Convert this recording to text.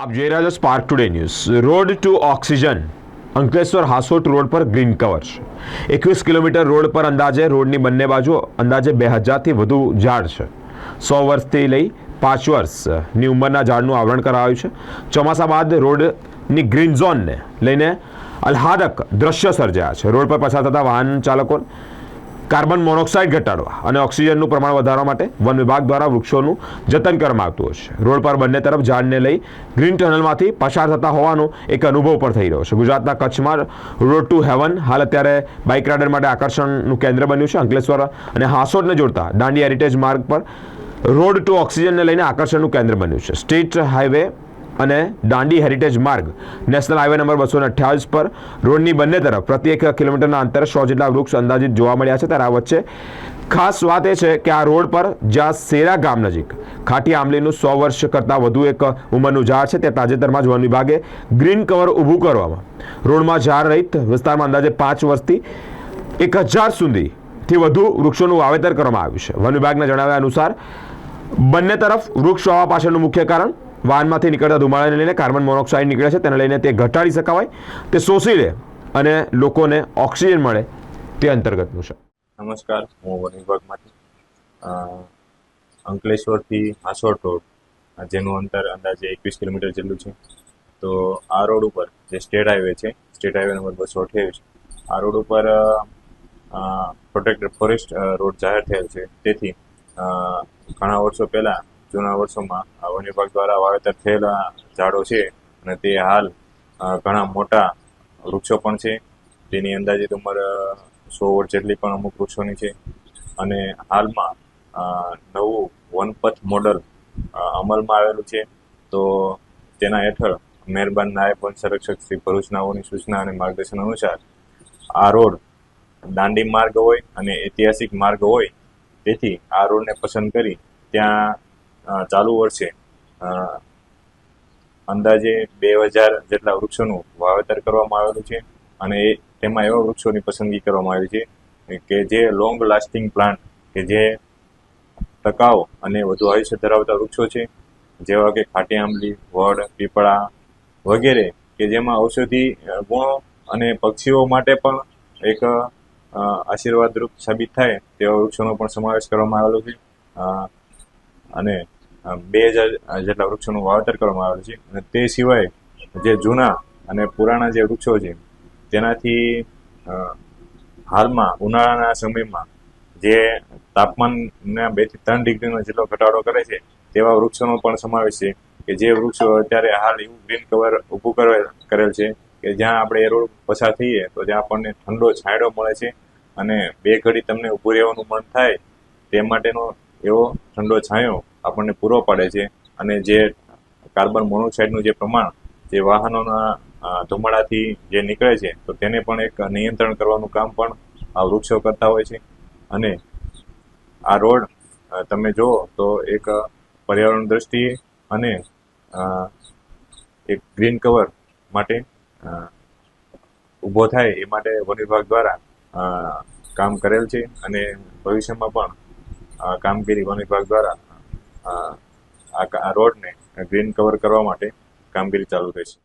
આપ જોઈ રહ્યા છો Spark today news road to oxygen Ankleshwar Hansot road પર ગ્રીન કવર છે એકવીસ કિલોમીટર રોડ પર અંદાજે રોડની બંને બાજુ અંદાજે બે હજારથી વધુ ઝાડ છે. સો વર્ષથી લઈ પાંચ વર્ષની ઉંમરના ઝાડનું આવરણ કરાયું છે. ચોમાસા બાદ રોડની ગ્રીન ઝોનને લઈને અલ્હાદક દ્રશ્ય સર્જાયા છે. રોડ પર પસાર થતા વાહન ચાલકો કાર્બન મોનોક્સાઇડ ઘટાડવા અને ઓક્સિજનનું પ્રમાણ વધારવા માટે વન વિભાગ દ્વારા વૃક્ષોનું જતન કરવામાં આવતું હોય છે. રોડ પર બંને તરફ ઝાડને લઈ ગ્રીન ટનલમાંથી પસાર થતા હોવાનો એક અનુભવ પણ થઈ રહ્યો છે. ગુજરાતના કચ્છમાં રોડ ટુ હેવન હાલ અત્યારે બાઇક રાઇડર માટે આકર્ષણનું કેન્દ્ર બન્યું છે. અંકલેશ્વર અને હાસોડને જોડતા દાંડી હેરિટેજ માર્ગ પર રોડ ટુ ઓક્સિજનને લઈને આકર્ષણનું કેન્દ્ર બન્યું છે. સ્ટેટ હાઈવે અને દાંડી હેરિટેજ માર્ગ નેશનલ હાઈવે નંબર બસો અઠ્યાવીસ પર રોડની બંને તરફ પ્રતિ એક કિલોમીટરના અંતરે સો જેટલા વૃક્ષ અંદાજિત જોવા મળ્યા છે. ત્યારે આ વચ્ચે ખાસ વાત એ છે કે આ રોડ પર જ્યાં સેરા ગામ નજીક ખાટી આંબલીનું સો વર્ષ કરતાં વધુ એક ઉંમરનું ઝાડ છે, તે તાજેતરમાં જ વન વિભાગે ગ્રીન કવર ઊભું કરવામાં રોડમાં ઝાડ રહિત વિસ્તારમાં અંદાજે પાંચ વર્ષથી એક હજાર સુધીથી વધુ વૃક્ષોનું વાવેતર કરવામાં આવ્યું છે. વન વિભાગના જણાવ્યા અનુસાર બંને તરફ વૃક્ષ વાવવા પાછળનું મુખ્ય કારણ વાહનમાંથી નીકળતા ધુમાડાને લઈને કાર્બન મોનોક્સાઇડ નીકળે છે, તેને લઈને તે ઘટાડી શકાય તે શોષી લે અને લોકોને ઓક્સિજન મળે તે અંતર્ગતનું છે. નમસ્કાર, હું વન વિભાગમાંથી અંકલેશ્વરથી આસોડ રોડ જેનું અંતર અંદાજે એકવીસ કિલોમીટર જેટલું છે. તો આ રોડ ઉપર જે સ્ટેટ હાઈવે છે, સ્ટેટ હાઈવે નંબર બસો અઠ્યાવીસ, આ રોડ ઉપર પ્રોટેક્ટેડ ફોરેસ્ટ રોડ જાહેર થયેલ છે. તેથી ઘણા વર્ષો પહેલાં જૂના વર્ષોમાં વન વિભાગ દ્વારા વાવેતર થયેલા ઝાડો છે અને તે હાલ ઘણા મોટા વૃક્ષો પણ છે. તેની અંદાજિત ઉંમર સો વર્ષ જેટલી પણ અમુક વૃક્ષોની છે. અને હાલમાં નવું વનપથ મોડલ અમલમાં આવેલું છે. તો તેના હેઠળ મહેરબાન નાયબ વન સંરક્ષક શ્રી ભરૂચનાઓની સૂચના અને માર્ગદર્શન અનુસાર આ રોડ દાંડી માર્ગ હોય અને ઐતિહાસિક માર્ગ હોય. તેથી આ રોડને પસંદ કરી ત્યાં ચાલુ વર્ષે અંદાજે બે હજાર જેટલા વૃક્ષોનું વાવેતર કરવામાં આવેલું છે અને તેમાં એવા વૃક્ષોની પસંદગી કરવામાં આવી છે કે જે લોંગ લાસ્ટિંગ પ્લાન્ટ કે જે ટકાઉ અને વધુ આયુષ્ય ધરાવતા વૃક્ષો છે, જેવા કે ખાટી આંબલી, વડ, પીપળા વગેરે, કે જેમાં ઔષધિ ગુણો અને પક્ષીઓ માટે પણ એક આશીર્વાદરૂપ સાબિત થાય તેવા વૃક્ષોનો પણ સમાવેશ કરવામાં આવેલો છે. અને બે હજાર જેટલા વૃક્ષોનું વાવેતર કરવામાં આવેલું છે. અને તે સિવાય જે જૂના અને પુરાણા જે વૃક્ષો છે, તેનાથી હાલમાં, ઉનાળાના સમયમાં જે તાપમાનના બેથી ત્રણ ડિગ્રીનો જેટલો ઘટાડો કરે છે, તેવા વૃક્ષોનો પણ સમાવેશ છે. કે જે વૃક્ષો અત્યારે હાલ એવું ગ્રીન કવર ઊભું કરેલ છે કે જ્યાં આપણે એ રોડ પસાર થઈએ, તો જ્યાં આપણને ઠંડો છાંયડો મળે છે અને બે ઘડી તમને ઊભું રહેવાનું મન થાય, તે માટેનો એવો ઠંડો છાંયો આપણને પૂરો પાડે છે અને જે કાર્બન મોનોક્સાઇડનું જે પ્રમાણ જે વાહનોના ધુમાડાથી જે નીકળે છે, તો તેને પણ એક નિયંત્રણ કરવાનું કામ પણ આ વૃક્ષો કરતા હોય છે. અને આ રોડ તમે જુઓ તો એક પર્યાવરણ દ્રષ્ટિએ અને એક ગ્રીન કવર માટે ઊભો થાય એ માટે વન વિભાગ દ્વારા કામ કરેલ છે અને ભવિષ્યમાં પણ કામગીરી વન વિભાગ દ્વારા આ રોડને ગ્રીન કવર કરવા માટે કામગીરી ચાલુ રહેશે.